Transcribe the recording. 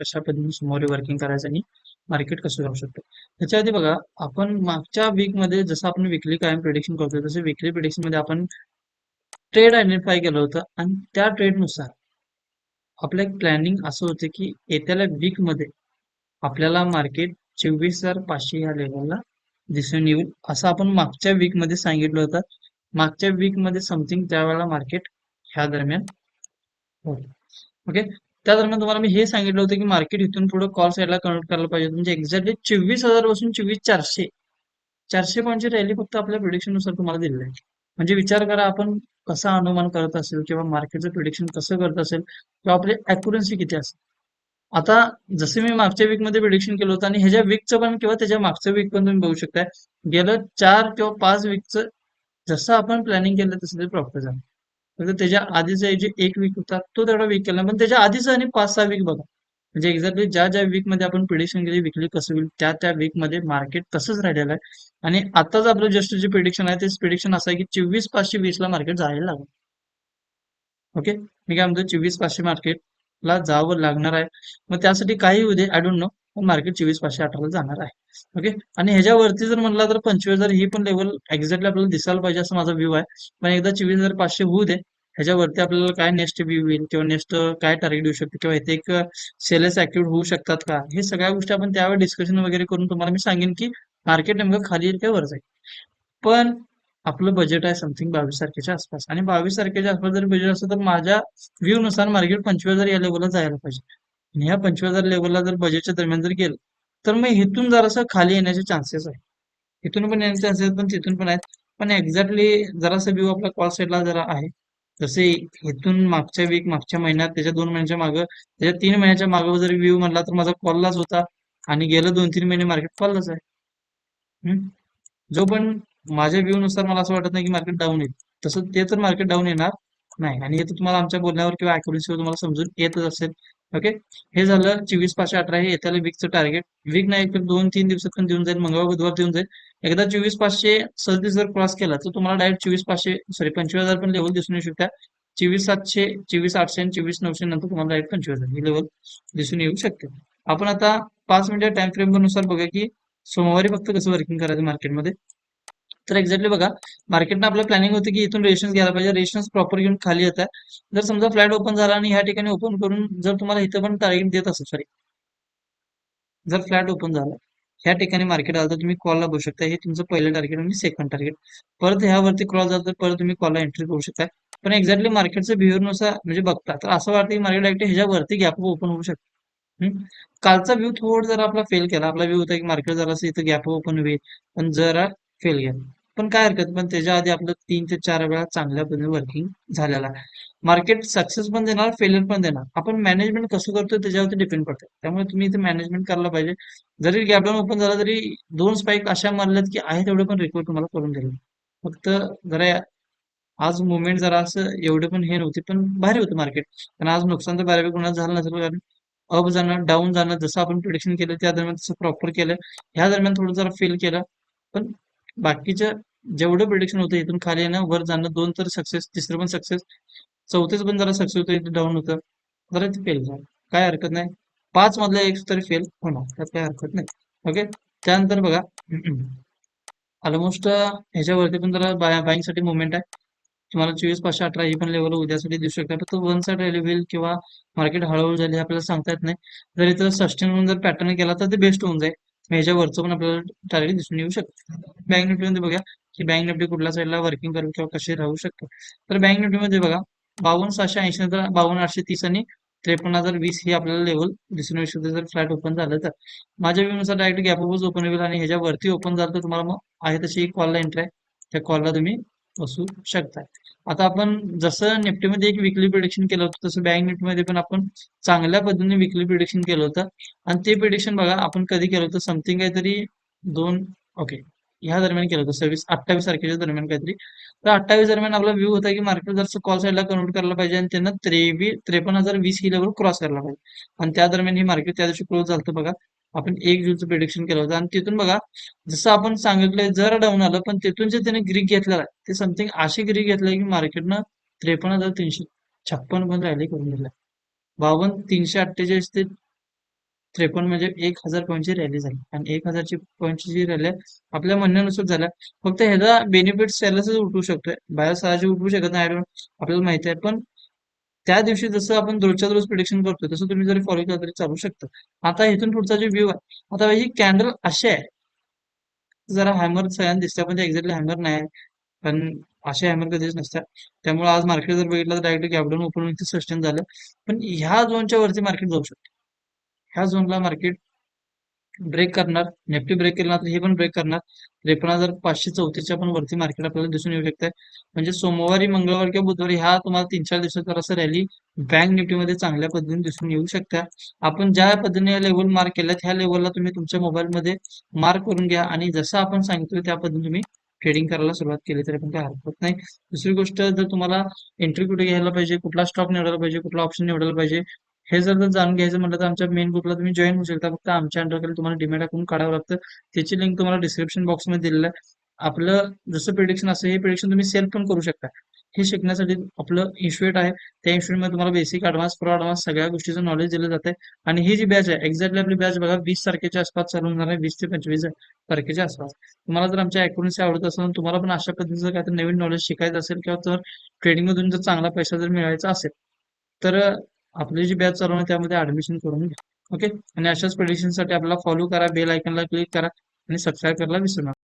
कशा पद्धतीने समोर वर्किंग करायचं आणि मार्केट कसं जाऊ शकतो? त्याच्या आधी बघा आपण मागच्या वीकमध्ये जसं आपण विकली कायम प्रिडिक्शन करतो तसं विकली प्रिडिक्शनमध्ये आपण ट्रेड आयडेंटिफाय केलं होतं आणि त्या ट्रेडनुसार आपलं एक प्लॅनिंग असं होतं की येत्याला वीकमध्ये आपल्याला मार्केट चोवीस हजार पाचशे या लेवलला दिसून येईल. असं आपण मागच्या वीकमध्ये सांगितलं होतं. मागच्या वीकमध्ये समथिंग त्यावेळेला मार्केट ह्या दरम्यान होतं. ओके त्या दरम्यान तुम्हाला मी हे सांगितलं होतं की मार्केट इथून पुढे कॉल साईडला कन्वर्ट करायला पाहिजे. म्हणजे एक्झॅक्टली चोवीस हजारपासून चोवीस चारशे. चारशे पॉईंटची रॅली फक्त आपल्या प्रिडिक्शननुसार तुम्हाला दिलेलं आहे. म्हणजे विचार करा आपण कसा अनुमान करत असेल किंवा मार्केटचं प्रिडिक्शन कसं करत असेल किंवा आपली अॅक्युरन्सी किती असेल. आता जसे मी मागच्या वीकमध्ये प्रिडिक्शन केलं होतं आणि ह्याच्या वीकचं पण किंवा त्याच्या मागच्या वीक पण तुम्ही बघू शकताय. गेलं चार किंवा पाच वीकचं जसं आपण प्लॅनिंग केलं तसं ते प्रॉपर झालं. म्हणजे त्याच्या आधीचा जे एक वीक होता तो तेवढा वीक केला. पण त्याच्या आधीचा आणि पाच सहा वीक बघा. म्हणजे एक्झॅक्टली ज्या ज्या वीकमध्ये आपण प्रिडिक्शन केली विकली कसं होईल त्या त्या वीकमध्ये मार्केट तसंच राहिलेलं आहे. आणि आताच आपलं जस्ट जे प्रिडिक्शन आहे ते प्रिडिक्शन असं आहे की चोवीस पाचशे वीस ला मार्केट जायला लागेल. ओके मी काय म्हणतो चोवीस पाचशे मार्केटला जावं लागणार आहे. मग त्यासाठी काही होऊ आय डोंट नो मार्केट चोवीस पाचशे अठराला जाणार आहे. ओके आणि ह्याच्यावरती जर म्हणला तर पंचवीस हजार ही पण लेवल एक्झॅक्टली आपल्याला दिसायला पाहिजे असं माझा व्ह्यू आहे. पण एकदा चोवीस हजार पाचशे होऊ दे. ह्याच्यावरती आपल्याला काय नेक्स्ट व्ह्यू येईल किंवा नेक्स्ट काय टार्गेट येऊ शकतो? किंवा इथे एक सेलेस ऍक्टिव्ह होऊ शकतात का? हे सगळ्या गोष्टी आपण त्यावेळी डिस्कशन वगैरे करून तुम्हाला मी सांगेन की मार्केट नेमकं खाली येईल काय वर जाईल पण आपलं बजेट आहे समथिंग बावीस तारखेच्या आसपास. आणि बावीस तारखेच्या आसपास जर बजेट असेल तर माझ्या व्ह्यूनुसार मार्केट पंचवीस हजार या लेवलला जायला पाहिजे. आणि ह्या पंचवीस हजार लेवलला जर बजेटच्या दरम्यान जर गेलं तर मग इथून जरासं खाली येण्याचे चान्सेस आहे इथून पण येण्याचे चान्सेस पण तिथून पण आहेत. पण एक्झॅक्टली जरासा व्ह्यू आपला कॉल साईडला जरा आहे. जसे इथून मागच्या वीक मागच्या महिन्यात त्याच्या दोन महिन्याच्या मागं त्याच्या तीन महिन्याच्या मागं जर व्ह्यू म्हणला तर माझा कॉललाच होता. आणि गेलं दोन तीन महिने मार्केट कॉललाच आहे. हम्म? जो पण माझ्या व्ह्यूनुसार मला असं वाटत नाही की मार्केट डाऊन येईल. तसं ते तर मार्केट डाऊन येणार नाही. आणि हे तर तुम्हाला आमच्या बोलण्यावर किंवा अॅक्युरन्सीवर तुम्हाला समजून येतच असेल. ओके? हे झालं चोवीस पाचशे अठरा हे येत्याला वीकचं टार्गेट वीक नाही तर दोन तीन दिवसात पण देऊन जाईल मंगळवार बुधवार देऊन जाईल. एकदा चोवीस पाचशे सदतीस जर क्रॉस केला तर तुम्हाला डायरेक्ट चोवीस पाचशे सॉरी पंचवीस हजार पण लेवल दिसून येऊ शकता चोवीस सातशे चोवीस आठशे आणि चोवीस नऊशे नंतर तुम्हाला डायरेक्ट पंचवीस हजार ही लेवल दिसून येऊ शकते. आपण आता पाच मिनिटं टाइम फ्रेमनुसार बघा की सोमवारी फक्त कसं वर्किंग करायचं मार्केटमध्ये तर एक्झॅक्टली बघा मार्केटनं आपलं प्लॅनिंग होतं की इथून रेशन्स घ्यायला पाहिजे. रेशन्स प्रॉपर घेऊन खाली येत आहे. जर समजा फ्लॅट ओपन झाला आणि ह्या ठिकाणी ओपन करून जर तुम्हाला इथं पण टार्गेट देत असेल सॉरी जर फ्लॅट ओपन झाला ह्या ठिकाणी मार्केट आलं तर तुम्ही कॉलला बघू शकता. हे तुमचं पहिलं टार्गेट आणि सेकंड टार्गेट परत ह्यावरती क्रॉस झालं तर परत तुम्ही कॉलला एंट्री करू शकता. पण एक्झॅक्टली मार्केटचं बिहेवियरनुसार म्हणजे बघता. तर असं वाटतं की मार्केट डायरेक्ट ह्याच्यावरती गॅप ओपन होऊ शकतो. कालचा व्ह्यू थोडं जर आपला फेल केला. आपला व्ह्यू होता की मार्केट जरा इथं गॅप ओपन होईल. पण जरा फेल गेला. पण काय हरकत पण त्याच्या आधी आपलं तीन ते चार वेळा चांगल्या पद्धतीने वर्किंग झालेलं आहे. मार्केट सक्सेस पण देणार फेलियर पण देणार. आपण मॅनेजमेंट कसं करतो त्याच्यावरती डिपेंड पडतं. त्यामुळे तुम्ही इथे मॅनेजमेंट करायला पाहिजे. जरी गॅपडाऊन ओपन झाला तरी दोन स्पाईक अशा मारल्यात की आहे तेवढे पण रिकवर तुम्हाला करून दिले फक्त जरा आज मुवमेंट जरा असं एवढे पण हे नव्हते पण भारी होतं मार्केट पण आज नुकसान तर बऱ्यापैकी कुणाला झालं नसेल कारण अप जाणं डाऊन जाणं जसं आपण प्रिडिक्शन केलं त्या दरम्यान तसं प्रॉपर केलं. ह्या दरम्यान थोडं जरा फेल केलं. पण बाकीच्या जेवढं प्रिडिक्शन होतं इथून खाली येणं वर जाणं दोन तर सक्सेस तिसरं पण सक्सेस चौथेच पण जरा सक्सेस होतं इथे डाऊन होतं. जरा ते फेल झालं. काय हरकत नाही. पाच मधल्या एक तरी फेल होणार. त्यात काय हरकत नाही. ओके त्यानंतर बघा. ऑलमोस्ट ह्याच्यावरती पण जरा बायसाठी मुवमेंट आहे. तुम्हाला चोवीस पाचशे अठरा ही पण लेवल उद्यासाठी दिसू शकते. फक्त वन साइड रॅली होईल किंवा मार्केट हळूहळू झाली हे आपल्याला सांगता येत नाही. जर इथं सस्टेन म्हणून जर पॅटर्न केला तर ते बेस्ट होऊन जाईल. ह्याच्यावरचं पण आपल्याला टार्गेट दिसून येऊ शकतं. बँक निफ्टीमध्ये बघा की बँक निफ्टी कुठल्या साईडला वर्किंग करू किंवा कशी राहू शकतो? तर बँक निफ्टीमध्ये बघा बावन्न सहाशे ऐंशी नंतर बावन्न आठशे तीस आणि त्रेपन्न हजार वीस ही आपल्याला लेवल दिसून येऊ शकते. जर फ्लॅट ओपन झालं तर. माझ्या व्ह्यूनुसार डायरेक्ट गॅप ओपन होईल आणि ह्याच्यावरती ओपन झालं तर तुम्हाला मग आहे तशी एक कॉलला एंट्री आहे. त्या कॉलला तुम्ही बसू शकता. आता आपण जसं निफ्टीमध्ये एक विकली प्रिडिक्शन केलं होतं तसं बँक निफ्टीमध्ये पण आपण चांगल्या पद्धतीने विकली प्रिडिक्शन केलं होतं. आणि ते प्रिडिक्शन बघा आपण कधी केलं होतं? समथिंग काहीतरी दोन ओके ह्या दरम्यान केलं होतं. सव्वीस अठ्ठावीस तारखेच्या दरम्यान काहीतरी. तर अठ्ठावीस दरम्यान आपला व्ह्यू होता की मार्केट जर कॉल साईडला कन्वर्ट करायला पाहिजे आणि त्यांना त्रेवीस त्रेपन्न हजार वीस ही लेवल क्रॉस करायला पाहिजे. आणि त्या दरम्यान हे मार्केट त्या दिवशी क्लोज झालं बघा. आपण एक जूनचं प्रिडिक्शन केलं होतं. आणि तिथून बघा जसं आपण सांगितलंय जर डाऊन आलं पण तिथून जे त्याने ग्रीक घेतलेला आहे ते समथिंग अशी ग्रीक घेतलंय की मार्केटनं त्रेपन्न हजार तीनशे छप्पन पण रॅली करून दिलं बावन्न तीनशे अठ्ठेचाळीस ते त्रेपन्न म्हणजे एक हजार पॉईंटची रॅली झाली. आणि एक हजारची पॉईंटची जी रॅली आहे आपल्या म्हणण्यानुसार झाल्या. फक्त ह्याचा बेनिफिट सेलर्सच उठवू शकतोय. बाहेर सहजी उठवू शकत नाही आपल्याला माहिती आहे. पण त्या दिवशी जसं आपण रोजच्या रोज प्रिडिक्शन करतोय तसं तुम्ही जरी फॉलो केलं तरी चालू शकतं. आता इथून पुढचा जो व्ह्यू आहे आता ही कॅन्डल अशी आहे. जरा हॅमर सगळ्यांना दिसते पण ते एक्झॅक्टली हॅमर नाही. पण असे हॅमर कधीच नसतात. त्यामुळे आज मार्केट जर बघितलं तर डायरेक्ट गॅपडाऊन ओपन सस्टेन झालं. पण ह्या झोनच्या वरती मार्केट जाऊ शकते. ह्या झोनला मार्केट ब्रेक करणार. निफ्टी ब्रेक केला तर हे पण ब्रेक करणार. त्रेपन्न हजार पाचशे चौतीसच्या पण वरती मार्केट आपल्याला दिसून येऊ शकते म्हणजे सोमवारी मंगळवार किंवा बुधवारी ह्या तुम्हाला तीन चार दिवसात असं रॅली बँक निफ्टीमध्ये चांगल्या पद्धतीने दिसून येऊ शकता आपण ज्या पद्धतीने या लेवल मार्क केल्यात ह्या लेवलला तुम्ही तुमच्या मोबाईलमध्ये मार्क करून घ्या आणि जसं आपण सांगितलं त्या पद्धतीने तुम्ही ट्रेडिंग करायला सुरुवात केली तरी पण काही हरकत नाही. दुसरी गोष्ट जर तुम्हाला एंट्री कुठे घ्यायला पाहिजे कुठला स्टॉक निवडायला पाहिजे कुठला ऑप्शन निवडायला पाहिजे हे जर जाणून घ्यायचं म्हटलं तर आमच्या मेन ग्रुपला तुम्ही जॉईन होऊ शकता. फक्त आमच्या अंडरकडे तुम्हाला डिमेट अकाउंट काढावं लागतं. त्याची लिंक तुम्हाला डिस्क्रिप्शन बॉक्समध्ये दिलेलं आहे. आपलं जसं प्रिडिक्शन असतं हे प्रिडिक्शन तुम्ही सेल्फ पण करू शकता. हे शिकण्यासाठी आपलं इन्स्टिट्यूट आहे. त्या इन्स्टिट्यूटमध्ये तुम्हाला बेसिक ॲडव्हान्स प्रो ॲडव्हान्स सगळ्या गोष्टीचं नॉलेज दिलं जातं आणि ही जी बॅच आहे एक्झॅक्टली आपली बॅच बघा वीस तारखेच्या आसपास चालू होणार आहे. वीस ते पंचवीस तारखेच्या आसपास. तुम्हाला जर आमच्या अॅक्युरन्सी आवडत असेल तुम्हाला पण अशा पद्धतीचं काहीतरी नवीन नॉलेज शिकायचं असेल किंवा तर ट्रेडिंगमधून जर चांगला पैसा जर मिळायचा असेल तर आपली जी बॅच चालू आहे त्यामध्ये ऍडमिशन करून घ्या. ओके आणि अशाच साठी आपल्याला फॉलो करा बेल आयकनला क्लिक करा आणि सबस्क्राईब करायला विसरू नका.